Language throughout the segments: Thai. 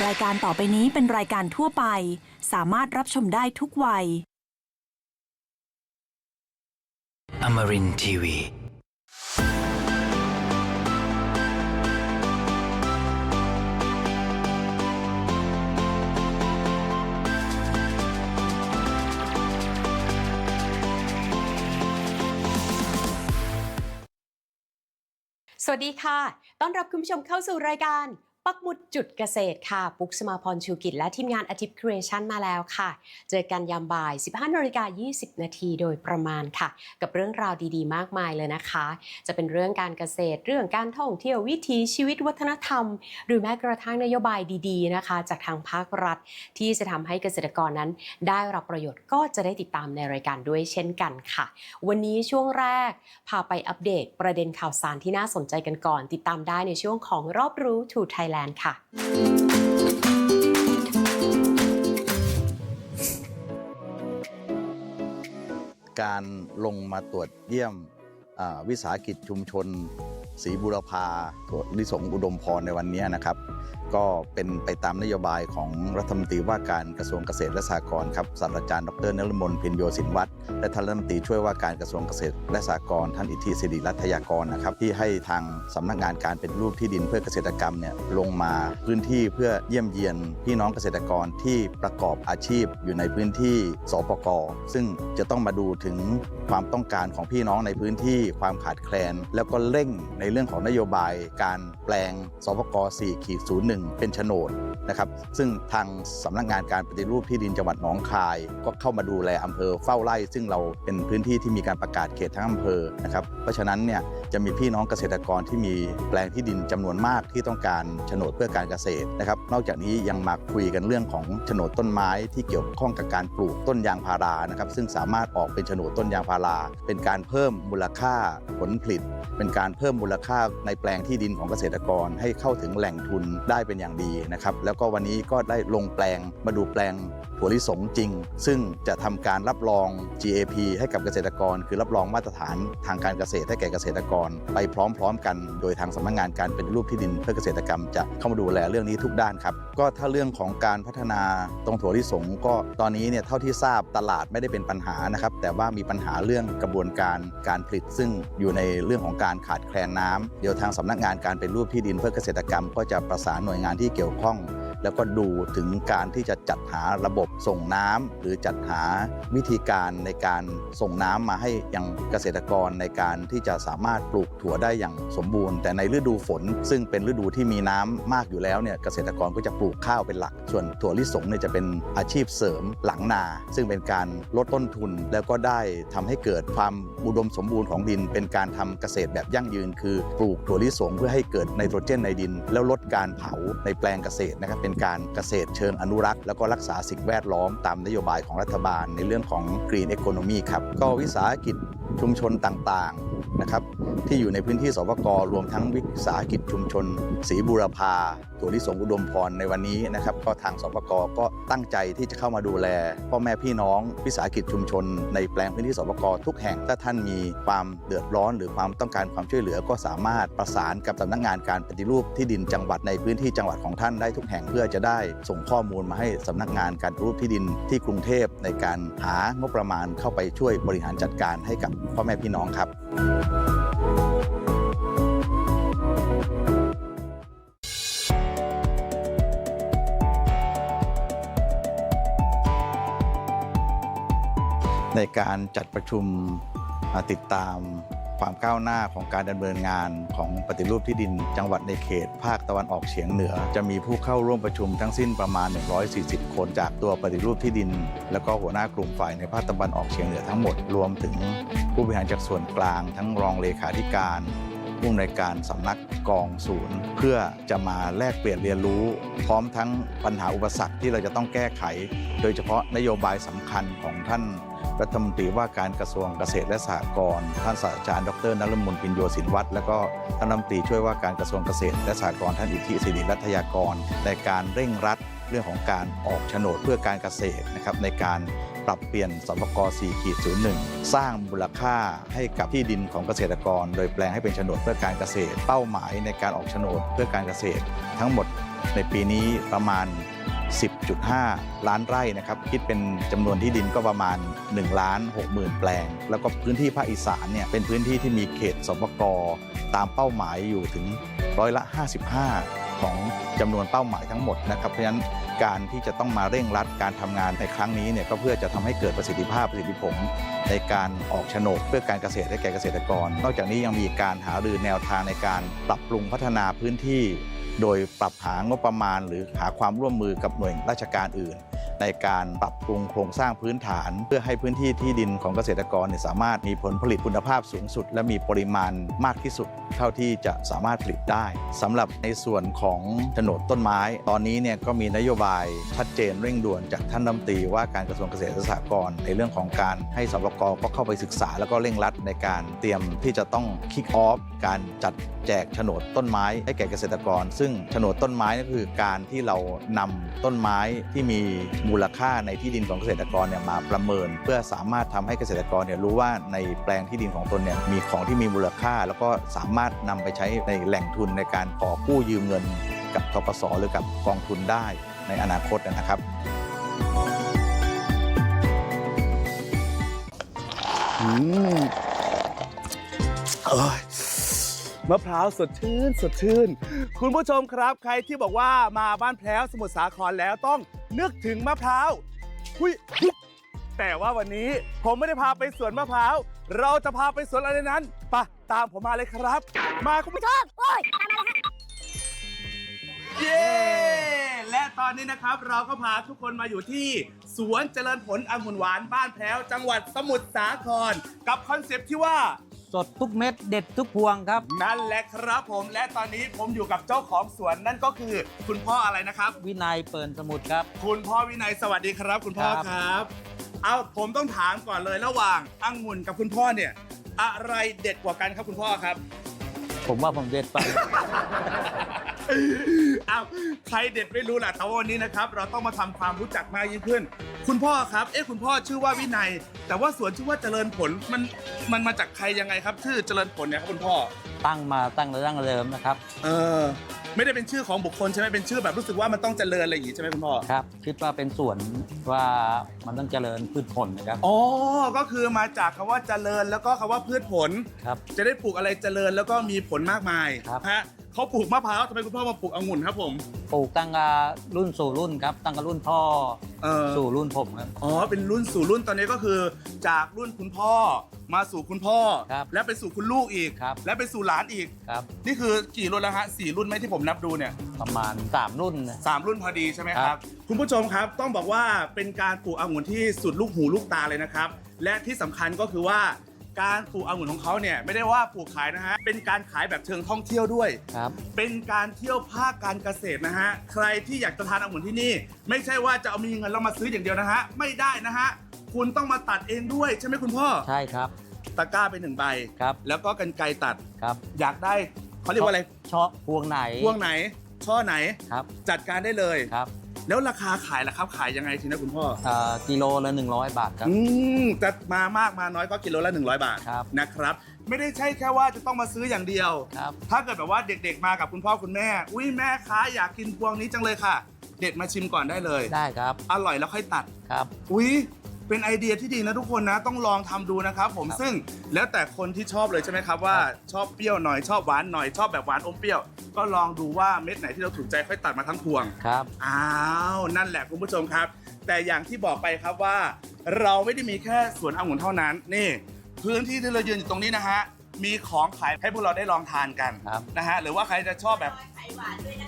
รายการต่อไปนี้เป็นรายการทั่วไป สามารถรับชมได้ทุกวัย Amarin Tiwi. สวัสดีค่ะ ต้อนรับคุณผู้ชมเข้าสู่รายการ ปักหมุดจุดเกษตรค่ะ ปุ๊กสมาพรชูกิจและทีมงานอาทิตย์ครีเอชั่นมาแล้วค่ะ เจอกันยามบ่าย 15นาฬิกา20 นาทีโดยประมาณค่ะ กับเรื่องราวดีๆ มากมายเลยนะคะ จะเป็นเรื่องการเกษตร เรื่องการท่องเที่ยววิถีชีวิตวัฒนธรรม หรือแม้กระทั่งนโยบายดีๆนะคะ จากทางภาครัฐ ที่จะทำให้เกษตรกรนั้น ได้รับประโยชน์ก็จะได้ติดตามในรายการด้วยเช่นกันค่ะ วันนี้ช่วงแรกพาไปอัปเดตประเด็นข่าวสารที่น่าสนใจกันก่อน ติดตามได้ในช่วงของรอบรู้ทูไทย to Thailand ค่ะการลงมาตรวจเยี่ยม วิสาหกิจชุมชนศรีบุรพาลิสงอุดมพรในวันนี้นะครับ ก็เป็นไปตามนโยบายของรัฐมนตรีว่าการกระทรวงเกษตรและสหกรณ์ครับศาสตราจารย์ดรนฤมลพินโยสินวัตรและท่านรัฐมนตรีช่วยว่าการกระทรวงเกษตรและสหกรณ์ท่านอิทธิสิริรัตยากรนะครับที่ให้ทางสำนักงานการเป็นรูปที่ดินเพื่อเกษตรกรรมเนี่ยลงมาพื้นที่เพื่อเยี่ยมเยียนพี่น้องเกษตรกรที่ประกอบอาชีพอยู่ในพื้นที่สปกซึ่งจะต้องมาดูถึงความต้องการของพี่น้องในพื้นที่ความขาดแคลน แล้วก็เร่งในเรื่องของนโยบายการแปลงสปก4ขีด01 เป็นโฉนดนะครับซึ่งทางสำนักงานการปฏิรูปที่ดินจังหวัดหนองคาย ก็เข้ามาดูแลอำเภอเฝ้าไร่ ซึ่งเราเป็นพื้นที่ที่มีการประกาศเขตทั้งอำเภอนะครับเพราะฉะนั้นเนี่ยจะมีพี่น้องเกษตรกรที่มีแปลงที่ดินจำนวนมากที่ต้องการโฉนดเพื่อการเกษตรนะครับนอกจากนี้ยังมาคุยกันเรื่องของโฉนดต้นไม้ที่เกี่ยวข้องกับการปลูกต้นยางพารานะครับซึ่งสามารถออกเป็นโฉนดต้นยางพารา เป็นการเพิ่มมูลค่าผลผลิต เป็นการเพิ่มมูลค่าในแปลงที่ดินของเกษตรกร ให้เข้าถึงแหล่งทุนได้เป็นอย่างดีนะครับแล้วก็วันนี้ก็ได้ลงแปลงมาดูแปลงถั่วลิสงจริง ซึ่งจะทำการรับรอง GAP ให้กับเกษตรกร คือรับรองมาตรฐานทางการเกษตรให้แก่เกษตรกร ไปพร้อมๆ กัน โดยทางสำนักงานการเป็นรูปที่ดินเพื่อเกษตรกรรมจะเข้ามาดูแลเรื่องนี้ทุกด้านครับก็ถ้าเรื่องของการพัฒนาตรงถั่วลิสงก็ตอนนี้เนี่ยเท่าที่ทราบตลาดไม่ได้เป็นปัญหานะครับแต่ว่ามีปัญหาเรื่องกระบวนการการผลิตซึ่งอยู่ในเรื่องของการขาดแคลนน้ำเดี๋ยวทางสำนักงานการเป็นรูปที่ดินเพื่อเกษตรกรรม ก็จะประสานหน่วยงานที่เกี่ยวข้อง แล้วก็ดูถึงการที่จะจัดหาระบบส่งน้ำหรือจัดหาวิธีการในการส่งน้ำมาให้ยังเกษตรกรในการที่จะสามารถปลูกถั่วได้อย่างสมบูรณ์ แต่ในฤดูฝน ซึ่งเป็นฤดูที่มีน้ำมากอยู่แล้วเนี่ยเกษตรกรก็จะปลูกข้าวเป็นหลัก ส่วนถั่วลิสงเนี่ยจะเป็นอาชีพเสริมหลังนา ซึ่งเป็นการลดต้นทุน แล้วก็ได้ทำให้เกิดความอุดมสมบูรณ์ของดิน เป็นการทำเกษตรแบบยั่งยืน คือปลูกถั่วลิสงเพื่อให้เกิดไนโตรเจนในดิน แล้วลดการเผาในแปลงเกษตรนะครับเป็นการเกษตรเชิงอนุรักษ์ แล้วก็รักษาสิ่งแวดล้อมตามนโยบายของรัฐบาลในเรื่องของ Green Economy ครับก็วิสาหกิจชุมชนต่างๆนะครับที่อยู่ในพื้นที่สปกรวมทั้งวิสาหกิจชุมชนศรีบูรพาถั่วลิสงอุดมพรในวันนี้นะครับก็ทางสปกก็ตั้งใจที่จะเข้ามาดูแล พ่อแม่พี่น้องวิสาหกิจชุมชน ในแปลงพื้นที่สปกทุกแห่งถ้าท่านมีความเดือดร้อน หรือความต้องการความช่วยเหลือก็สามารถประสานกับสำนักงานการปฏิรูปที่ดินจังหวัดในพื้นที่จังหวัดของท่านได้ทุกแห่งเพื่อจะได้ส่งข้อมูลมาให้สำนักงานการรูปที่ดินที่กรุงเทพในการหางบประมาณเข้าไปช่วยบริหารจัดการให้กับพ่อแม่พี่น้องครับในการจัดประชุมอ่าติดตาม ความก้าวหน้าของการดำเนินงานของปฏิรูปที่ดิน จังหวัดในเขต ภาคตะวันออกเฉียงเหนือ จะมีผู้เข้าร่วมประชุมทั้งสิ้นประมาณ 140 คนจากตัวปฏิรูปที่ดิน แล้วก็หัวหน้ากลุ่มฝ่ายในภาคตะวันออกเฉียงเหนือทั้งหมดรวมถึงผู้บริหารจากส่วนกลาง ทั้งรองเลขาธิการผู้อำนวยการสำนักกองศูนย์ เพื่อจะมาแลกเปลี่ยนเรียนรู้ พร้อมทั้งปัญหาอุปสรรคที่เราจะต้องแก้ไข โดยเฉพาะนโยบายสำคัญของท่าน รัฐมนตรีว่าการกระทรวงเกษตรและสหกรณ์ท่านศาสตราจารย์ดรนฤมลปินโยสินวัตรและก็ท่านรัฐมนตรีช่วยว่าการกระทรวงเกษตรและสหกรณ์ท่านอิทธิสิริรัตยากร ในการเร่งรัดเรื่องของการออกโฉนดเพื่อการเกษตรนะครับในการปรับเปลี่ยนสปก4ขีด01 สร้างมูลค่าให้กับที่ดินของเกษตรกร โดยแปลงให้เป็นโฉนดเพื่อการเกษตร เป้าหมายในการออกโฉนดเพื่อการเกษตร ทั้งหมดในปีนี้ประมาณ 10.5 ล้านไร่นะครับคิดเป็นจำนวนที่ดินก็ประมาณ1ล้าน6หมื่นแปลง แล้วก็พื้นที่ภาคอีสานเนี่ยเป็นพื้นที่ที่มีเขตสปกตามเป้าหมายอยู่ถึงร้อยละ 55 ของจำนวนเป้าหมายทั้งหมดนะครับเพราะฉะนั้นการที่จะต้องมาเร่งรัดการทำงานในครั้งนี้เนี่ยก็เพื่อจะทำให้เกิดประสิทธิภาพประสิทธิผลในการออกโฉนดเพื่อการเกษตรให้แก่เกษตรกร นอกจากนี้ยังมีการหารือแนวทางในการปรับปรุงพัฒนาพื้นที่ โดยปรับหางบประมาณ หรือหาความร่วมมือกับหน่วยราชการอื่น ในการปรับปรุงโครงสร้างพื้นฐาน เพื่อให้พื้นที่ที่ดินของเกษตรกรเนี่ยสามารถมีผลผลิตคุณภาพสูงสุด และมีปริมาณมากที่สุด เท่าที่จะสามารถผลิตได้สำหรับในส่วนของโฉนดต้นไม้ ตอนนี้เนี่ยก็มีนโยบายชัดเจนเร่งด่วนจากท่านรัฐมนตรีว่าการกระทรวงเกษตรและสหกรณ์ในเรื่องของการให้สบกก็เข้าไปศึกษา แล้วก็เร่งรัดในการเตรียมที่จะต้องคิกออฟการจัดแจกโฉนดต้นไม้ให้แก่เกษตรกร ซึ่งโฉนดต้นไม้ก็คือการที่เรานำต้นไม้ที่มีมููลค่าในที่ดินของเกษตรกรเนี่ยมาประเมิน เพื่อสามารถทำให้เกษตรกรเนี่ยรู้ว่าในแปลงที่ดินของตนเนี่ยมีของที่มีมูลค่า แล้วก็สามารถนำไปใช้ในแหล่งทุนในการขอกู้ยืมเงิน กับทกสหรือกับกองทุนได้ในอนาคตนะครับอืมเอ้ย มะพร้าวสดชื่นสดชื่น คุณผู้ชมครับ ใครที่บอกว่ามาบ้านแพร้วสมุทรสาครแล้วต้องนึกถึงมะพร้าวหุยหุยแต่ว่าวันนี้ผมไม่ได้พาไปสวนมะพร้าว เราจะพาไปสวนอะไรนั้นไปะตามผมมาเลยครับ มาคุณผู้ชมเย้ และตอนนี้นะครับเราก็พาทุกคนมาอยู่ที่ สวนเจริญผลองุ่นหวานบ้านแพร้ว จังหวัดสมุทรสาคร กับคอนเซปต์ที่ว่า สดทุกเม็ดเด็ดทุกพวงครับ นั่นแหละครับผมและตอนนี้ผมอยู่กับเจ้าของสวนนั่นก็คือ คุณพ่ออะไรนะครับ วินัยเปิ่นสมุทรครับ คุณพ่อวินัยสวัสดีครับ คุณพ่อครับ ครับ เอาผมต้องถามก่อนเลยระหว่างองุ่นกับคุณพ่อเนี่ย อะไรเด็ดกว่ากันครับคุณพ่อครับ ผมว่าผมเด็ดไปเอาใครเด็ดไม่รู้แหละแต่ว่าวันนี้นะครับ เราต้องมาทำความรู้จักมากยิ่งขึ้น คุณพ่อครับ เอ๊ะคุณพ่อชื่อว่าวินัย แต่ว่าสวนชื่อว่าเจริญผลมันมันมาจากใครยังไงครับ ชื่อเจริญผลเนี่ยครับคุณพ่อ ตั้งมาตั้งแต่ตั้งเดิมนะครับ เออ ไม่ได้เป็นชื่อของบุคคลใช่ไหมเป็นชื่อแบบรู้สึกว่ามันต้องเจริญอะไรอย่างงี้ใช่ไหมคุณพ่อครับ คิดว่าเป็นสวนว่ามันต้องเจริญพืชผลนะครับ อ๋อก็คือมาจากคำว่าเจริญแล้วก็คำว่าพืชผล ครับ จะได้ปลูกอะไรเจริญแล้วก็มีผลมากมายครับ ฮะ เขาปลูกมะพร้าวทำไมคุณพ่อมาปลูกองุ่นครับผม ปลูกตั้งแต่รุ่นสู่รุ่นครับ ตั้งแต่รุ่นพ่อเออ สู่รุ่นผมครับ อ๋อ เป็นรุ่นสู่รุ่นตอนนี้ก็คือ จากรุ่นคุณพ่อมาสู่คุณพ่อ ครับและไปสู่คุณลูกอีก ครับ และไปสู่หลานอีก ครับ นี่คือกี่รุ่นแล้วฮะสี่รุ่นไหมที่ผมนับดูเนี่ย ประมาณ 3 รุ่นนะ สามรุ่นพอดีใช่ไหมคครัรับ บ คุณผู้ชมครับต้องบอกว่าเป็นการปลูกองุ่นที่สุดลูกหูลูกตาเลยนะครับ และที่สำคัญก็คือว่า การปลูกองุ่นของเขาเนี่ยไม่ได้ว่าปลูกขายนะฮะ เป็นการขายแบบเชิงท่องเที่ยวด้วย ครับ เป็นการเที่ยวภาคการเกษตรนะฮะ ใครที่อยากจะทานองุ่นที่นี่ ไม่ใช่ว่าจะเอามีเงินแล้วมาซื้ออย่างเดียวนะฮะ ไม่ได้นะฮะ คุณต้องมาตัดเองด้วยใช่ไหมคุณพ่อ ใช่ครับ ตะกร้าไปหนึ่งใบ ครับ แล้วก็กันไกรตัด ครับอยากได้เขาเรียกว่าอะไรชอบพวงไหนพวงไหน ช่อไหน ครับ จัดการได้เลย ครับ แล้วราคาขายล่ะครับขายยังไงทีนะคุณพ่อ เอ่อกิโลละ 100 บาทครับ อืมจะมามากมาน้อยก็กิโลละ 100 บาทครับ นะครับ ไม่ได้ใช่แค่ว่าจะต้องมาซื้ออย่างเดียว ครับ ถ้าเกิดแบบว่าเด็กๆมากับคุณพ่อคุณแม่ อุ้ยแม่ค้าอยากกินพวงนี้จังเลยค่ะ เด็ดมาชิมก่อนได้เลย ได้ครับ อร่อยแล้วค่อยตัด ครับ อุ้ย เป็นไอเดียที่ดีนะทุกคนนะต้องลองทำดูนะครับ ผมครับซึ่งแล้วแต่คนที่ชอบเลยใช่ไหมครับว่าชอบเปรี้ยวหน่อยชอบหวานหน่อยชอบแบบหวานอมเปรี้ยว ก็ลองดูว่าเม็ดไหนที่เราถูกใจค่อยตัดมาทั้งพวง ครับ อ้าวนั่นแหละคุณผู้ชมครับ แต่อย่างที่บอกไปครับว่า เราไม่ได้มีแค่สวนองุ่นเท่านั้นนี่ พื้นที่ที่เรายืนอยู่ตรงนี้นะฮะมีของขายให้พวกเราได้ลองทานกันครับ นะฮะหรือว่าใครจะชอบแบบ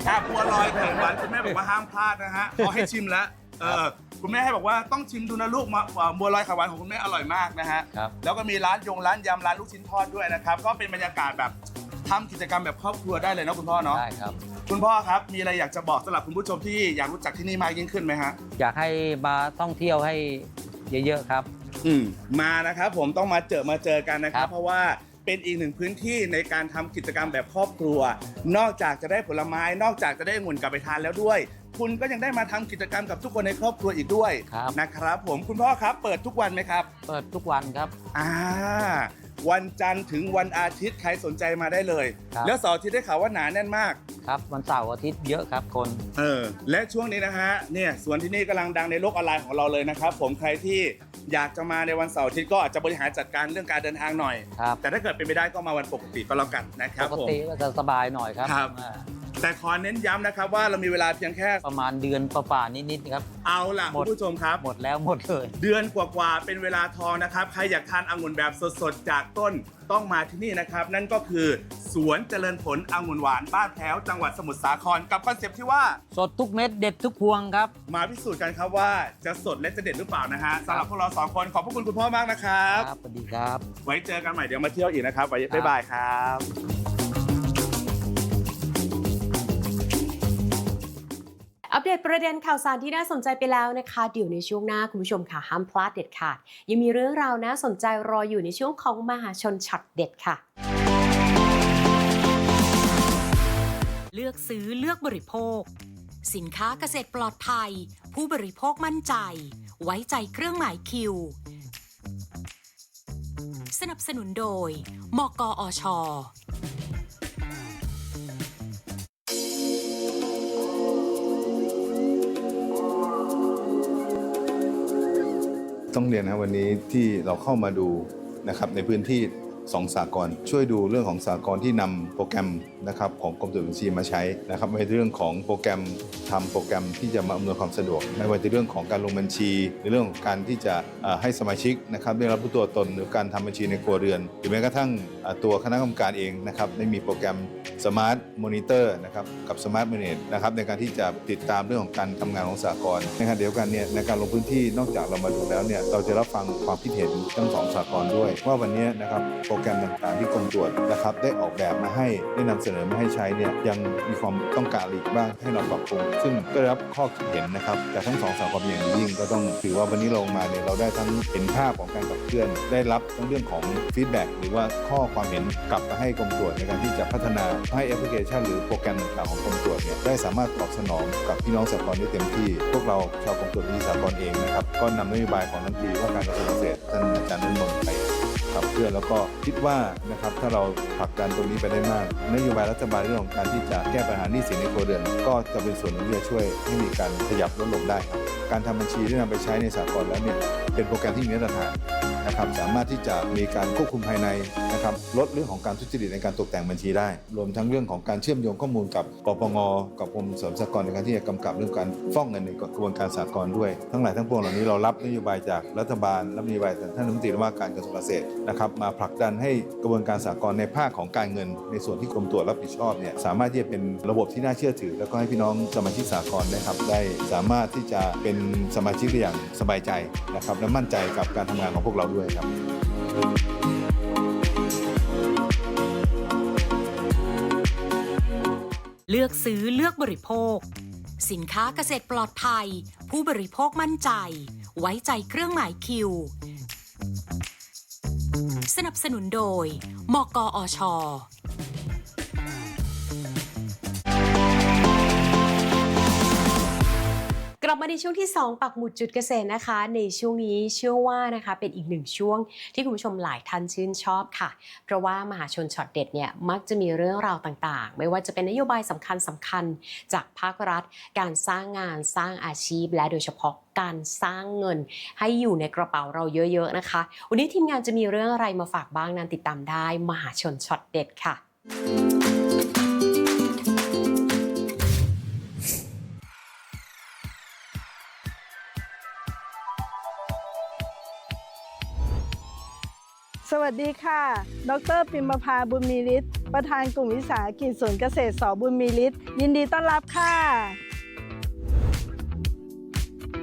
อะบัวลอยไข่หวานคุณแม่บอกว่าห้ามพลาดนะฮะขอให้ชิมแล้ว เออคุณแม่ให้บอกว่าต้องชิมดูนะลูกมาอ่าบัวลอยไข่หวานของคุณแม่อร่อยมากนะฮะครับ แล้วก็มีร้านยงร้านยำร้านลูกชิ้นทอดด้วยนะครับก็เป็นบรรยากาศแบบทำกิจกรรมแบบครอบครัวได้เลยนะคุณพ่อเนาะได้ครับ คุณพ่อครับมีอะไรอยากจะบอกสำหรับคุณผู้ชมที่อยากรู้จักที่นี่มากยิ่งขึ้นไหมฮะ อยากให้มาท่องเที่ยวให้เยอะๆครับ อืมมานะครับผมต้องมาเจอมาเจอกันนะครับครับเพราะว่าเป็นอีกหนึ่งพื้นที่ในการทำกิจกรรมแบบครอบครัว นอกจากจะได้ผลไม้ นอกจากจะได้องุ่นกลับไปทานแล้วด้วย คุณก็ยังได้มาทำกิจกรรมกับทุกคนในครอบครัวอีกด้วยครับ นะครับ ผมคุณพ่อครับเปิดทุกวันไหมครับเปิดทุกวันครับ อ่าวันจันทร์ถึงวันอาทิตย์ใครสนใจมาได้เลย ครับ แล้วเสาร์อาทิตย์ได้ข่าวว่าหนาแน่นมาก ครับ วันเสาร์อาทิตย์เยอะครับคน เออและช่วงนี้นะฮะเนี่ยสวนที่นี่กำลังดังในโลกออนไลน์ของเราเลยนะครับ ผมใครที่อยากจะมาในวันเสาร์อาทิตย์ก็อาจจะบริหารจัดการเรื่องการเดินทางหน่อย ครับ แต่ถ้าเกิดเป็นไปได้ก็มาวันปกติก็แล้วกันนะครับปกผม ติก็จะสบายหน่อยครับครับ อ่า แต่ขอเน้นย้ำนะครับว่าเรามีเวลาเพียงแค่ ประมาณเดือนประมาณนิดๆครับ เอาล่ะหมคุด ณผู้ชมครับ หมดแล้วหมดเลย เดือนกว่าๆเป็นเวลาทองนะครับ ใครอยากทานองุ่นแบบสดๆ จากต้นต้องมาที่นี่นะครับ นั่นก็คือสวนเจริญผลองุ่นหวานบ้านแพ้วจังหวัดสมุทรสาครกับคอนเซปต์ที่ว่า สดทุกเม็ดเด็ดทุกพวงครับ มาพิสูจน์กันครับว่าจะสดและจะเด็ดหรือเปล่านะฮะสำหรับพวกเราสองคนขอบพระคุณคุณพ่อมากนะครับครับสวัสดีครับ ไว้เจอกันใหม่เดี๋ยวมาเที่ยวอีกนะครับไว้บ๊ายบายครับ เดตประเด็นข่าวสารที่น่าสนใจไปแล้วนะคะ เดี๋ยวในช่วงหน้าคุณผู้ชมค่ะห้ามพลาดเด็ดขาด ยังมีเรื่องราวน่าสนใจรออยู่ในช่วงของมหาชนช็อตเด็ดค่ะ เลือกซื้อเลือกบริโภค สินค้าเกษตรปลอดภัย ผู้บริโภคมั่นใจ ไว้ใจเครื่องหมายคิว สนับสนุนโดย มกอช ต้องเรียนนะวันนี้ที่เราเข้ามาดูนะครับในพื้นที่ สองสากลช่วยดูเรื่องของสากลที่นำโปรแกรมนะครับของกรมตรวจบัญชีมาใช้นะครับไม่ว่าจะเรื่องของโปรแกรมทำโปรแกรมที่จะมาอำนวยความสะดวก ไม่ว่าจะเรื่องของการลงบัญชี ในเรื่องของการที่จะให้สมาชิกนะครับได้รับรู้ตัวตนหรือการทำบัญชีในครัวเรือน หรือแม้กระทั่งตัวคณะกรรมการเองนะครับได้มีโปรแกรม Smart Monitor นะครับกับ Smart Manage นะครับในการที่จะติดตามเรื่องของการทำงานของสากลในขณะเดียวกันเนี่ยในการลงพื้นที่นอกจากเรามาดูแล้วเนี่ยเราจะรับฟังความคิดเห็นทั้งสองสากลด้วย ว่าวันนี้นะครับโปรแกรมต่างๆ ที่กรมตรวจนะครับ ได้ออกแบบมาให้ได้นำเสนอมาให้ใช้เนี่ยยังมีความต้องการอีกบ้างให้เราปรับปรุงซึ่งก็ได้รับข้อคิดเห็นนะครับจากทั้งสองสากลอย่างยิ่งก็ต้องถือว่าวันนี้เรามาเนี่ยเราได้ทั้งเห็นภาพของการขับเคลื่อน ได้รับทั้งเรื่องของฟีดแบ็กหรือว่าข้อความเห็นกลับมาให้กรมตรวจในการที่จะพัฒนาให้แอปพลิเคชัน หรือโปรแกรมต่างๆของกรมตรวจเนี่ยได้สามารถตอบสนองกับพี่น้องสากลได้เต็มที่ พวกเราชาวกรมตรวจวิสากลเองนะครับก็นำนโยบายของรัฐมนตรีว่าการกระทรวงเกษตรท่านอาจารย์นุ่นนท์ไป ขับเคลื่อนแล้วก็คิดว่านะครับถ้าเราผลักดันตรงนี้ไปได้มากนโยบายรัฐบาลเรื่องของการที่จะแก้ปัญหาหนี้สินในครัวเรือนก็จะเป็นส่วนหนึ่งที่จะช่วยให้มีการขยับลดลงได้ครับการทำบัญชีที่นำไปใช้ในสากลแล้วเนี่ยเป็นโปรแกรมที่มีมาตรฐานนะครับสามารถที่จะมีการควบคุมภายใน นะครับลดเรื่องของการทุจริตในการตกแต่งบัญชีได้ รวมทั้งเรื่องของการเชื่อมโยงข้อมูลกับกปงกับกรมเสริมสกรในการที่จะกำกับเรื่องการฟ้องเงินในกระบวนการสากลด้วย ทั้งหลายทั้งปวงเหล่านี้เรารับนโยบายจากรัฐบาลรับนโยบายจากท่านรัฐมนตรีว่าการกระทรวงเกษตรนะครับมาผลักดันให้กระบวนการสากลในภาคของการเงิน ในส่วนที่กรมตรวจรับผิดชอบเนี่ยสามารถที่จะเป็นระบบที่น่าเชื่อถือ แล้วก็ให้พี่น้องสมาชิกสากลนะครับได้สามารถที่จะเป็นสมาชิกได้อย่างสบายใจนะครับและมั่นใจกับการทำงานของพวกเราด้วยครับ เลือกซื้อเลือกบริโภค สินค้าเกษตรปลอดภัย ผู้บริโภคมั่นใจ ไว้ใจเครื่องหมายคิว สนับสนุนโดยมกอชอ ลับมาในช่วงที่ 2 ปักหมุดจุดเกษตรนะคะ ในช่วงนี้เชื่อว่านะคะเป็นอีกหนึ่งช่วงที่คุณผู้ชมหลายท่านชื่นชอบค่ะ เพราะว่ามหาชนช็อตเด็ดเนี่ยมักจะมีเรื่องราวต่างๆ ไม่ว่าจะเป็นนโยบายสำคัญสำคัญๆจากภาครัฐ การสร้างงานสร้างอาชีพ และโดยเฉพาะการสร้างเงินให้อยู่ในกระเป๋าเราเยอะๆนะคะ วันนี้ทีมงานจะมีเรื่องอะไรมาฝากบ้างนั้นติดตามได้ มหาชนช็อตเด็ดค่ะ วัสดีค่ะ ดรปิมประภาบุญมีฤทธิ์ประธานกลุ่มวิสาหกิจสวนเกษตรสอบุญมีฤทธิ์ยินดีต้อนรับค่ะ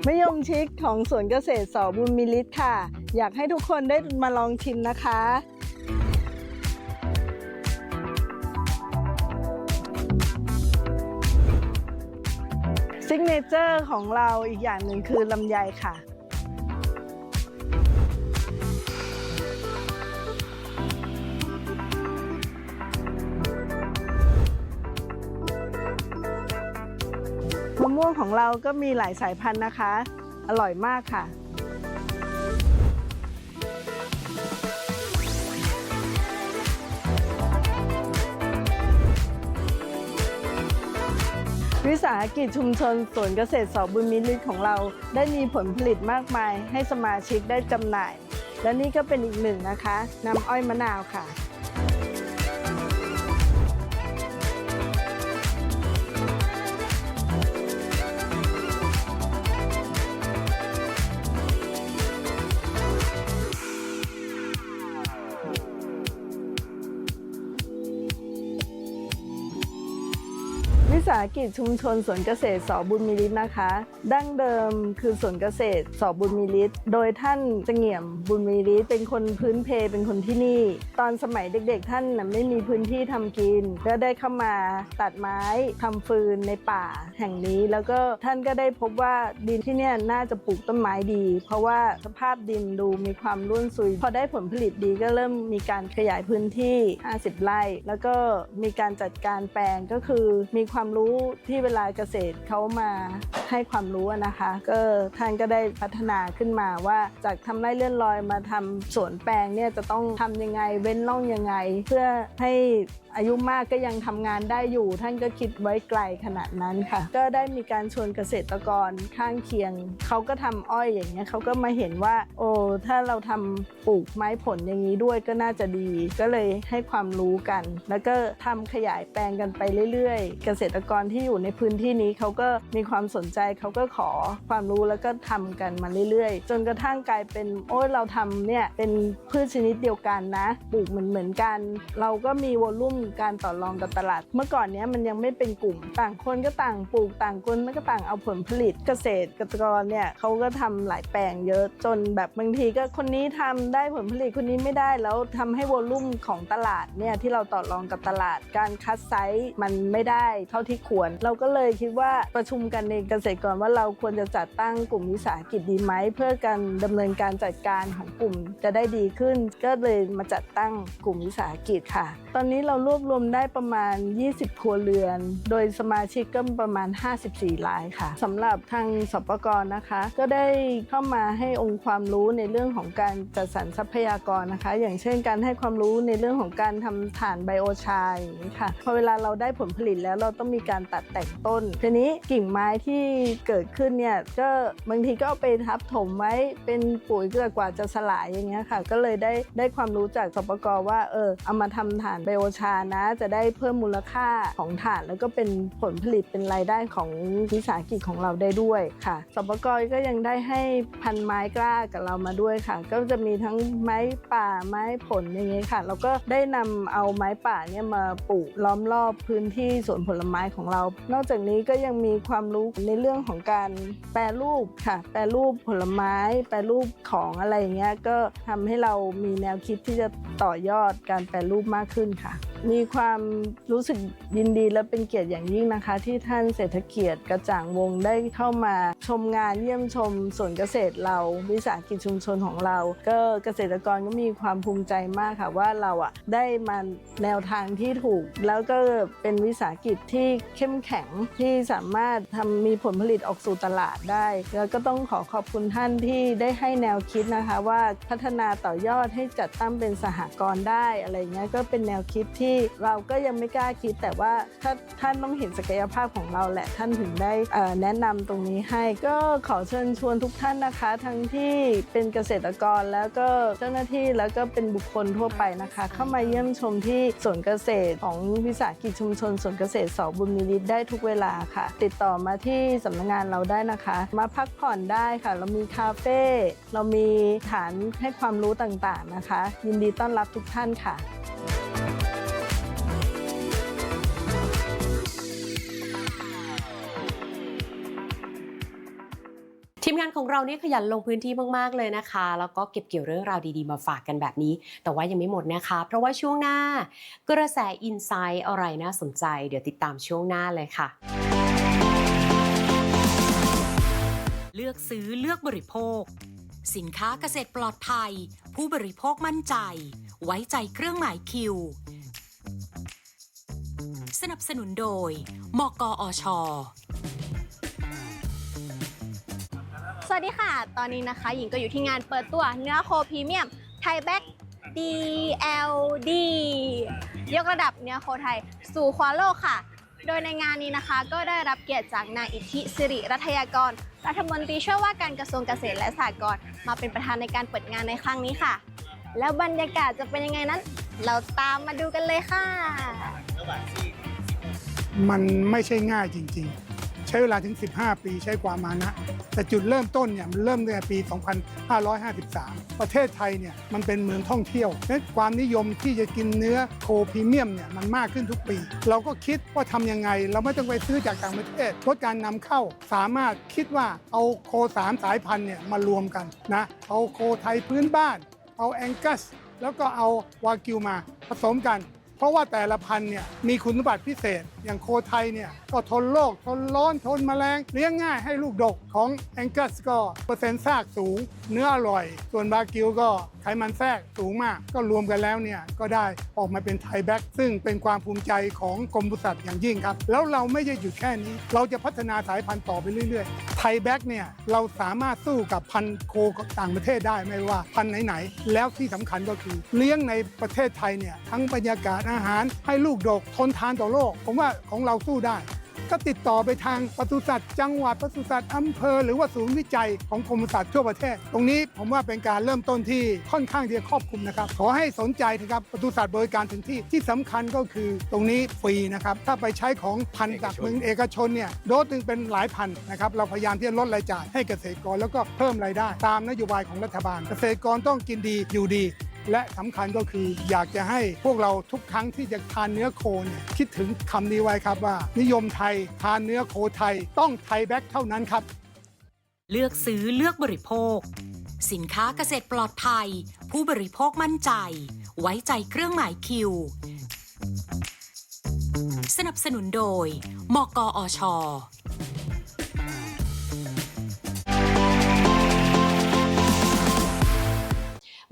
มะยงชิดของสวนเกษตรสอบุญมีฤทธิ์ค่ะ อยากให้ทุกคนได้มาลองชิมนะคะซิกเนเจอร์ของเราอีกอย่างหนึ่งคือลำไยค่ะ ม่วงของเราก็มีหลายสายพันธุ์นะคะ อร่อยมากค่ะ วิสาหกิจชุมชนสวนเกษตรสอบุญมิตรของเรา ได้มีผลผลิตมากมายให้สมาชิกได้จำหน่าย และนี่ก็เป็นอีกหนึ่งนะคะ น้ำอ้อยมะนาวค่ะาหกิจชุมชนสวนเกษตรสอบุญมีฤทธิ์นะคะ ดั้งเดิมคือสวนเกษตรสอบุญมีฤทธิ์โดยท่านเสงี่ยมบุญมีฤทธิ์เป็นคนพื้นเพเป็นคนที่นี่ ตอนสมัยเด็กๆ ท่านไม่มีพื้นที่ทำกินก็ได้เข้ามาตัดไม้ทำฟืนในป่าแห่งนี้ แล้วก็ท่านก็ได้พบว่าดินที่นี่น่าจะปลูกต้นไม้ดี เพราะว่าสภาพดินดูมีความร่วนซุย พอได้ผลผลิตดีก็เริ่มมีการขยายพื้นที่ 50 ไร่ แล้วก็มีการจัดการแปลงก็คือมีความรู้ที่เวลาเกษตรเขามาให้ความรู้นะคะ ก็ท่านก็ได้พัฒนาขึ้นมาว่าจากทำไร่เลื่อนลอยมาทำสวนแปลงเนี่ยจะต้องทำยังไงเว้นร่องยังไง เพื่อให้อายุมากก็ยังทำงานได้อยู่ ท่านก็คิดไว้ไกลขนาดนั้นค่ะ ก็ได้มีการชวนเกษตรกรข้างเคียง เขาก็ทำอ้อยอย่างเงี้ยเขาก็มาเห็นว่า โอ้ถ้าเราทำปลูกไม้ผลอย่างนี้ด้วยก็น่าจะดี ก็เลยให้ความรู้กัน แล้วก็ทำขยายแปลงกันไปเรื่อยๆ เกษตรกรที่อยู่ในพื้นที่นี้เขาก็มีความสนใจเขาก็ขอความรู้แล้วก็ทำกันมาเรื่อยๆ จนกระทั่งกลายเป็นโอ้ยเราทำเนี่ยเป็นพืชชนิดเดียวกันนะ ปลูกเหมือนเหมือนๆกัน เราก็มีวอลลุ่มการต่อรองกับตลาด เมื่อก่อนเนี้ยมันยังไม่เป็นกลุ่ม ต่างคนก็ต่างปลูกต่างคนก็ต่างเอาผลผลิตเกษตรกรเนี่ยเขาก็ทำหลายแปลงเยอะจนแบบบางทีก็คนนี้ทำได้ผลผลิตคนนี้ไม่ได้แล้วทำให้วอลลุ่มของตลาดเนี่ยที่เราต่อรองกับตลาดการคัดไซส์มันไม่ได้เท่าที่ควร เราก็เลยคิดว่าประชุมกันในเกษตรกรว่าเราควรจะจัดตั้งกลุ่มวิสาหกิจดีไหมเพื่อการดำเนินการจัดการของกลุ่มจะได้ดีขึ้น ก็เลยมาจัดตั้งกลุ่มวิสาหกิจค่ะ ตอนนี้เรารววบรวมได้ประมาณ 20 ครัวเรือน โดยสมาชิกก็ประมาณ 54รายค่ะสำหรับทางสปกรนะคะ ก็ได้เข้ามาให้องค์ความรู้ในเรื่องของการจัดสรรทรัพยากรนะคะ อย่างเช่นการให้ความรู้ในเรื่องของการทำถ่านไบโอชาอย่างนี้ค่ะพอเวลาเราได้ผลผลิตแล้วเราต้องมีการตัดแต่งต้น ทีนี้กิ่งไม้ที่เกิดขึ้นเนี่ยก็บางทีก็เอาไปทับถมไว้เป็นปุ๋ยเกลือกว่าจะสลายอย่างเงี้ยค่ะ ก็เลยได้ได้ความรู้จากสปกว่าเออเอามาทำถ่านไบโอชานะ จะได้เพิ่มมูลค่าของถ่านแล้วก็เป็นผลผลิตเป็นรายได้ของวิสาหกิจของเราได้ด้วยค่ะสปกก็ยังได้ให้พันไม้กล้ากับเรามาด้วยค่ะ ก็จะมีทั้งไม้ป่าไม้ผลอย่างเงี้ยค่ะแล้วก็ได้นำเอาไม้ป่าเนี่ยมาปลูกล้อมรอบพื้นที่สวนผลไม้ของเรา นอกจากนี้ก็ยังมีความรู้ในเรื่องของการแปรรูปค่ะ แปรรูปผลไม้ แปรรูปของอะไรเงี้ยก็ทำให้เรามีแนวคิดที่จะต่อยอดการแปรรูปมากขึ้นค่ะมีความรู้สึกยินดีและเป็นเกียรติอย่างยิ่งนะคะ ที่ท่านเศรษฐเกียรติกระจ่างวงได้เข้ามาชมงานเยี่ยมชมสวนเกษตรเรา วิสาหกิจชุมชนของเรา ก็เกษตรกรก็มีความภูมิใจมากค่ะว่าเราอะได้มาแนวทางที่ถูก แล้วก็เป็นวิสาหกิจที่เข้มแข็งที่สามารถทำมีผลผลิตออกสู่ตลาดได้ แล้วก็ต้องขอขอบคุณท่านที่ได้ให้แนวคิดนะคะว่าพัฒนาต่อยอดให้จัดตั้งเป็นสหกรณ์ได้อะไรเงี้ยก็เป็นแนวคิดที่เราก็ยังไม่กล้าคิด แต่ว่าถ้าท่านต้องเห็นศักยภาพของเราแหละท่านถึงได้แนะนำตรงนี้ให้ ก็ขอเชิญชวนทุกท่านนะคะ ทั้งที่เป็นเกษตรกรแล้วก็เจ้าหน้าที่แล้วก็เป็นบุคคลทั่วไปนะคะ เข้ามาเยี่ยมชมที่สวนเกษตรของวิสาหกิจชุมชนสวนเกษตรสอบุญมีฤทธิ์ได้ทุกเวลาค่ะ ติดต่อมาที่สำนักงานเราได้นะคะ มาพักผ่อนได้ค่ะ เรามีคาเฟ่เรามีฐานให้ความรู้ต่างๆนะคะ ยินดีต้อนรับทุกท่านค่ะ งานของเราเนี่ยขยันลงพื้นที่มากๆเลยนะคะ แล้วก็เก็บเกี่ยวเรื่องราวดีๆมาฝากกันแบบนี้ แต่ว่ายังไม่หมดนะคะ เพราะว่าช่วงหน้ากระแสอินไซต์อะไรน่าสนใจ เดี๋ยวติดตามช่วงหน้าเลยค่ะ เลือกซื้อเลือกบริโภค สินค้าเกษตรปลอดภัย ผู้บริโภคมั่นใจ ไว้ใจเครื่องหมายคิว สนับสนุนโดยมกอช วัสดีค่ะ ตอนนี้นะคะ หญิงก็อยู่ที่งานเปิดตัวเนื้อโคพรีเมียมไทยแบ็ก DLD ยกระดับเนื้อโคไทย สู่ควาโลกค่ะ โดยในงานนี้นะคะ ก็ได้รับเกียรติจากนายอิทธิสิริรัตยากร รัฐมนตรีช่วยว่าการกระทรวงเกษตรและสหกรณ์มาเป็นประธานในการเปิดงานในครั้งนี้ค่ะ แล้วบรรยากาศจะเป็นยังไงนั้น เราตามมาดูกันเลยค่ะ มันไม่ใช่ง่ายจริงๆ ช้เวลาถึง 15 ปีใช้ความมานะ แต่จุดเริ่มต้นเนี่ยมันเริ่มตั้งแต่ปี 2553 ประเทศไทยเนี่ยมันเป็นเมืองท่องเที่ยวและความนิยมที่จะกินเนื้อโคพรีเมียมเนี่ยมันมากขึ้นทุกปี เราก็คิดว่าทำยังไง เราไม่ต้องไปซื้อจากต่างประเทศลดการนำเข้าสามารถคิดว่าเอาโคสามสายพันธุ์เนี่ยมารวมกันนะเอาโคไทยพื้นบ้าน เอาแองกัส แล้วก็เอาวากิวมาผสมกัน เพราะว่าแต่ละพันธุ์เนี่ยมีคุณสมบัติพิเศษอย่างโคไทยเนี่ย ก็ทนโรคทนร้อนทนแมลง เลี้ยงง่ายให้ลูกดกของแองกัสก็เปอร์เซ็นต์ซากสูง เนื้ออร่อย ส่วนบากิวก็ไขมันแทรกสูงมาก ก็รวมกันแล้วเนี่ย ก็ได้ออกมาเป็นไทยแบ็กซึ่งเป็นความภูมิใจของกรมปศุสัตว์อย่างยิ่งครับ แล้วเราไม่ได้หยุดแค่นี้ เราจะพัฒนาสายพันธุ์ต่อไปเรื่อยๆไทยแบ็กเนี่ยเราสามารถสู้กับพันธุ์โคต่างประเทศได้ไม่ว่าพันธุ์ไหนๆแล้วที่สำคัญก็คือ เลี้ยงในประเทศไทยเนี่ยทั้งบรรยากาศอาหารให้ลูกดกทนทานต่อโลกผมว่าของเราสู้ได้ ก็ติดต่อไปทางปศุสัตว์จังหวัดปศุสัตว์อำเภอ หรือว่าศูนย์วิจัยของกรมปศุสัตว์ทั่วประเทศ ตรงนี้ผมว่าเป็นการเริ่มต้นที่ค่อนข้างที่จะครอบคลุมนะครับ ขอให้สนใจนะครับปศุสัตว์บริการถึงที่ที่สำคัญก็คือตรงนี้ฟรีนะครับถ้าไปใช้ของพันจากเมืองเอกชนเนี่ยโดสหนึ่งเป็นหลายพันนะครับเราพยายามที่จะลดรายจ่ายให้เกษตรกรแล้วก็เพิ่มรายได้ ตามนโยบายของรัฐบาล เกษตรกรต้องกินดีอยู่ดี และสำคัญก็คืออยากจะให้พวกเราทุกครั้งที่จะทานเนื้อโคเนี่ยคิดถึงคำนี้ไว้ครับว่า นิยมไทยทานเนื้อโคไทยต้องไทยแบ็คเท่านั้นครับ เลือกซื้อเลือกบริโภค สินค้าเกษตรปลอดภัย ผู้บริโภคมั่นใจ ไว้ใจเครื่องหมายคิว สนับสนุนโดย มกอช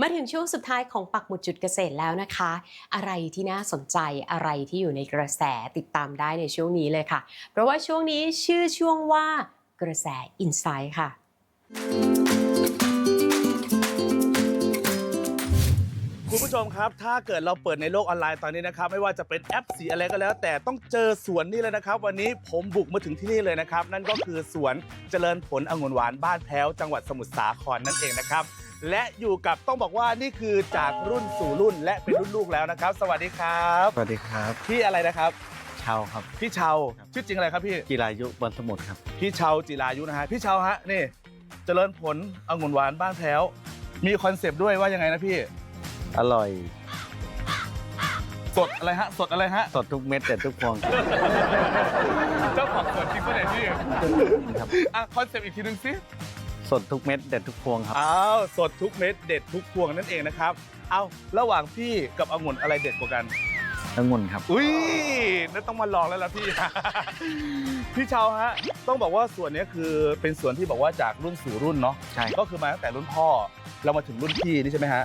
มาถึงช่วงสุดท้ายของปักหมุดจุดเกษตรแล้วนะคะ อะไรที่น่าสนใจอะไรที่อยู่ในกระแสติดตามได้ในช่วงนี้เลยค่ะ เพราะว่าช่วงนี้ชื่อช่วงว่ากระแสอินไซด์ค่ะคุณผู้ชมครับ ถ้าเกิดเราเปิดในโลกออนไลน์ตอนนี้นะครับ ไม่ว่าจะเป็นแอปสีอะไรก็แล้ว แต่ต้องเจอสวนนี่เลยนะครับ วันนี้ผมบุกมาถึงที่นี่เลยนะครับ นั่นก็คือสวนเจริญผลองุ่นหวานบ้านแพ้วจังหวัดสมุทรสาครนั่นเองนะครับ และอยู่กับต้องบอกว่านี่คือจากรุ่นสู่รุ่นและเป็นรุ่นลูกแล้วนะครับ สวัสดีครับสวัสดีครับพี่อะไรนะครับชาวครับ พี่เชาชื่อจริงอะไรครับพี่กีฬายุบนสมุทรครับ พี่เชาจิรายุนะฮะพี่เชาฮะนี่เจริญผลองุ่นหวานบ้านแพ้ว มีคอนเซปต์ด้วยว่ายังไงนะพี่ อร่อยสดอะไรฮะสดอะไรฮะสดทุกเม็ดแต่ทุกพวงครับเจ้าของสวนจริงปะเนี่ยพี่ครับอะคอนเซปต์อีกทีหนึงสิ สดทุกเม็ดเด็ดทุกพวงครับ อ้าว สดทุกเม็ดเด็ดทุกพวงนั่นเองนะครับ เอาระหว่างพี่กับองุ่นอะไรเด็ดกว่ากัน องุ่นครับ อุ้ยนั่นต้องมาลองแล้วล่ะพี่ พี่เชาฮะ ต้องบอกว่าส่วนนี้คือเป็นส่วนที่บอกว่าจากรุ่นสู่รุ่นเนาะ ใช่ ก็คือมาตั้งแต่รุ่นพ่อ เรามาถึงรุ่นพี่นี่ใช่ไหมฮะ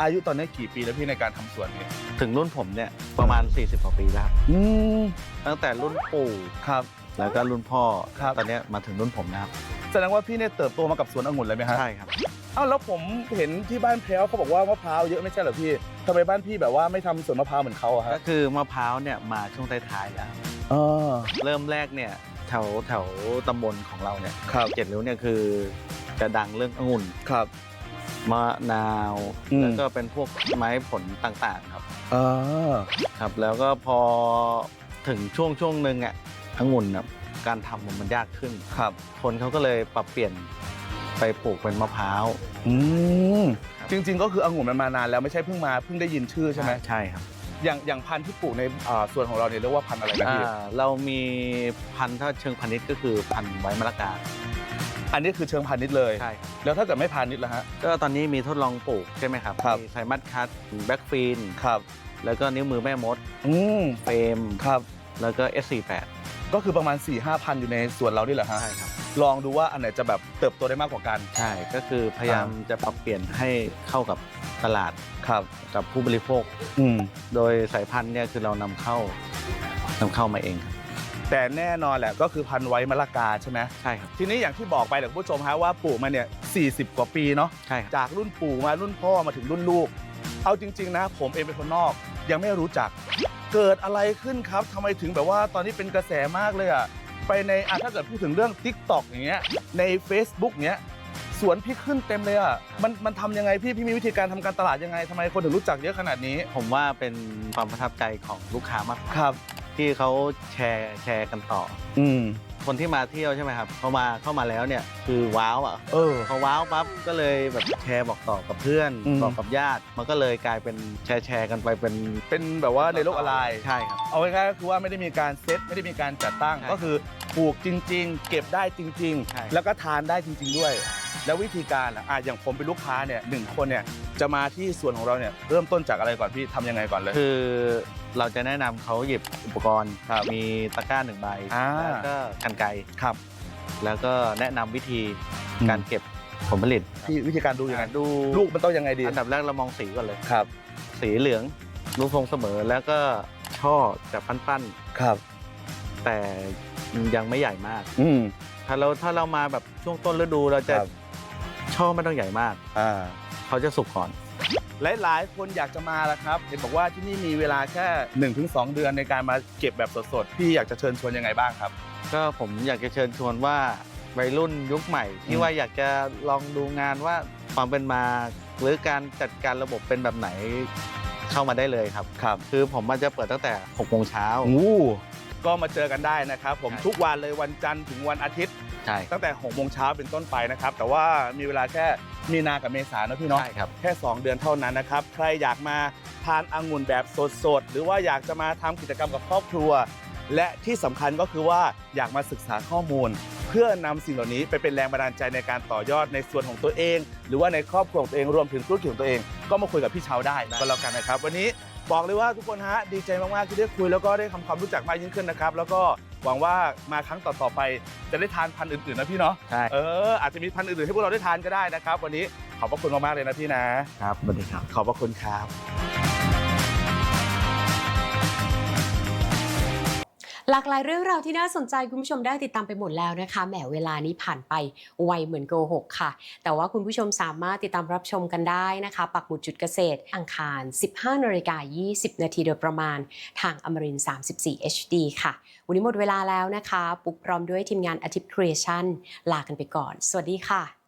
อายุตอนนี้กี่ปีแล้วพี่ในการทำสวนนี้ ถึงรุ่นผมเนี่ยประมาณ 40กว่าปีแล้วครับอืม ตั้งแต่รุ่นปู่ ครับ แล้วก็รุ่นพ่อ ครับ ตอนเนี้ยมาถึงรุ่นผมนะครับ แสดงว่าพี่เนี่ยเติบโตมากับสวนองุ่นเลยไหมฮะใช่ครับเอ้าแล้วผมเห็นที่บ้านแพ้วเขาบอกว่ามะพร้าวเยอะไม่ใช่เหรอพี่ทำไมบ้านพี่แบบว่าไม่ทำสวนมะพร้าวเหมือนเขาอะก็ฮะคือมะพร้าวเนี่ยมาช่วงท้ายๆแล้วอ๋อเริ่มแรกเนี่ยแถวแถวตำบลของเราเนี่ยครับ เจ็ดริ้วเนี่ยคือจะดังเรื่ององุ่นครับ มะนาว อืม แล้วก็เป็นพวกไม้ผลต่างๆครับอ๋อครับ แล้วก็พอถึงช่วงช่วงหนึ่งอะองุ่นน่ะ การทำมันยากขึ้น ครับ คนเขาก็เลยปรับเปลี่ยนไปปลูกเป็นมะพร้าวอืมครับจริง ๆ ก็คือองุ่นมันมานานแล้วไม่ใช่เพิ่งมาเพิ่งได้ยินชื่อใช่ไหมใช่ครับอย่างอย่างพันธุ์ที่ปลูกในอ่าส่วนของเราเนี่ยเรียกว่าพันธุ์อะไรนะอ่าพี่เรามีพันธุ์ถ้าเชิงพาณิชย์ก็คือพันธุ์ไว้มะละกาอันนี้คือเชิงพาณิชย์เลย ใช่ครับแล้วถ้าเกิดไม่พาณิชย์ล่ะฮะ ก็ตอนนี้มีทดลองปลูกใช่ไหมครับครับ มีไซมัสคัตแบ็กฟีนครับ แล้วก็นิ้วมือแม่มดอืมเฟรมครับ แล้วก็ S48 ก็คือประมาณ4ี่ห้าพันอยู่ในสวนเรานี่แหละฮะใช่ครับ ลองดูว่าอันไหนจะแบบเติบโตได้มากกว่ากัน ใช่ก็คือพยายามจะปรับเปลี่ยนให้เข้ากับตลาดครับกับผู้บริโภค อืมโดยสายพันธุ์เนี่ยคือเรานำเข้านำเข้ามาเองครับแต่แน่นอนแหละก็คือพันธุ์ไว้มะละกาใช่ไหมใช่ครับทีนี้อย่างที่บอกไปแหละคุณผู้ชมฮะว่าปลูกมาเนี่ย40 กว่าปีเนาะ ใช่ครับจากรุ่นปู่มารุ่นพ่อมาถึงรุ่นลูก เอาจริง ๆ นะ ผมเองเป็นคนนอก ยังไม่รู้จัก เกิดอะไรขึ้นครับทำไมถึงแบบว่าตอนนี้เป็นกระแสมากเลยอะไปในอะถ้าเกิดพูดถึงเรื่อง Tik t o อกอย่างเงี้ยใน Facebook เงี้ยสวนพี่ขึ้นเต็มเลยอะมันมันทำยังไงพี่พี่มีวิธีการทำการตลาดยังไงทำไมคนถึงรู้จักเยอะขนาดนี้ผมว่าเป็นความประทับใจของลูกค้ามากกว่าครับ ที่เขาแชร์แชร์กันต่อ อืม คนที่มาเที่ยวใช่ไหมครับเขามาเข้ามาแล้วเนี่ยคือว้าวอะเออ พอว้าวปั๊บก็เลยแบบแชร์บอกต่อกับเพื่อนอืม บอกกับญาติ มันก็เลยกลายเป็นแชร์แชร์กันไปเป็นเป็นแบบว่าในโลกออนไลน์ ใช่ครับ เอาง่ายๆก็คือว่าไม่ได้มีการเซตไม่ได้มีการจัดตั้งใช่ก็คือปลูกจริง ๆ เก็บได้จริง ใช่ ๆ แล้วก็ทานได้จริง ๆ ด้วย แล้ววิธีการล่ะอะอย่างผมเป็นลูกค้าเนี่ยหนึ่งคนเนี่ยจะมาที่สวนของเราเนี่ยเริ่มต้นจากอะไรก่อนพี่ทำยังไงก่อนเลย คือเราจะแนะนำเขาหยิบอุปกรณ์ครับมีตะกร้าหนึ่งใบอ่า แล้วก็กันไกรครับ แล้วก็แนะนำวิธีอืม การเก็บผลผลิตพี่วิธีการดูยังไงดูลูกมันต้องยังไงดีอันดับแรกเรามองสีก่อนเลย ครับสีเหลืองรูปทรงเสมอแล้วก็ช่อจะปั้นครับ ๆแต่ยังไม่ใหญ่มาก อืม ถ้าเราถ้าเรามาแบบช่วงต้นฤดูเราจะครับ ช่อไม่ต้องใหญ่มาก อ่าเขาจะสุกก่อน หลายๆ คนอยากจะมาแล้วครับ เห็นบอกว่าที่นี่มีเวลาแค่1นถึงสเดือนในการมาเก็บแบบสดๆ พี่อยากจะเชิญชวนยังไงบ้างครับ ก็ผมอยากจะเชิญชวนว่าวัยรุ่นยุคใหม่อืที่มว่าอยากจะลองดูงานว่าความเป็นมา หรือการจัดการระบบเป็นแบบไหนเข้ามาได้เลยครับ ครับ คือผมมันจะเปิดตั้งแต่6โมงเช้า อู้ ก็มาเจอกันได้นะครับ ผมใช่ทุกวันเลยวันจันทร์ถึงวันอาทิตย์ ใช่ตั้งแต่6โมงเช้าเป็นต้นไปนะครับ แต่ว่ามีเวลาแค่มีนากับเมษานะพี่เนาะใช่ครับ แค่ 2 เดือนเท่านั้นนะครับ ใครอยากมาทานองุ่นแบบสดๆ หรือว่าอยากจะมาทำกิจกรรมกับครอบครัว และที่สำคัญก็คือว่าอยากมาศึกษาข้อมูล เพื่อนำสิ่งเหล่านี้ไปเป็นแรงบันดาลใจในการต่อยอดในส่วนของตัวเอง หรือว่าในครอบครัวของตัวเองรวมถึงธุรกิจของตัวเอง ก็มาคุยกับพี่เชาได้ก็แล้วกันนะครับ วันนี้ บอกเลยว่าทุกคนฮะดีใจมากๆที่ได้คุยแล้วก็ได้ทำความรู้จักมากยิ่งขึ้นนะครับ แล้วก็หวังว่ามาครั้งต่อๆไปจะได้ทานพันธุ์อื่นๆนะพี่เนาะใช่ เอออาจจะมีพันธุ์อื่นๆให้พวกเราได้ทานก็ได้นะครับ วันนี้ขอบพระคุณมากๆเลยนะพี่นะ ครับสวัสดีครับ ขอบพระคุณครับ หลากหลายเรื่องราวที่น่าสนใจคุณผู้ชมได้ติดตามไปหมดแล้วนะคะแหมเวลานี้ผ่านไปไวเหมือนโกหกค่ะ แต่ว่าคุณผู้ชมสามารถติดตามรับชมกันได้นะคะ ปักหมุดจุดเกษตร อังคาร 15นาฬิกา20 นาทีโดยประมาณ ทางอมรินทร์34 HD ค่ะ วันนี้หมดเวลาแล้วนะคะ ปุกพร้อมด้วยทีมงานอาทิตย์ครีเอชั่นลากันไปก่อน สวัสดีค่ะ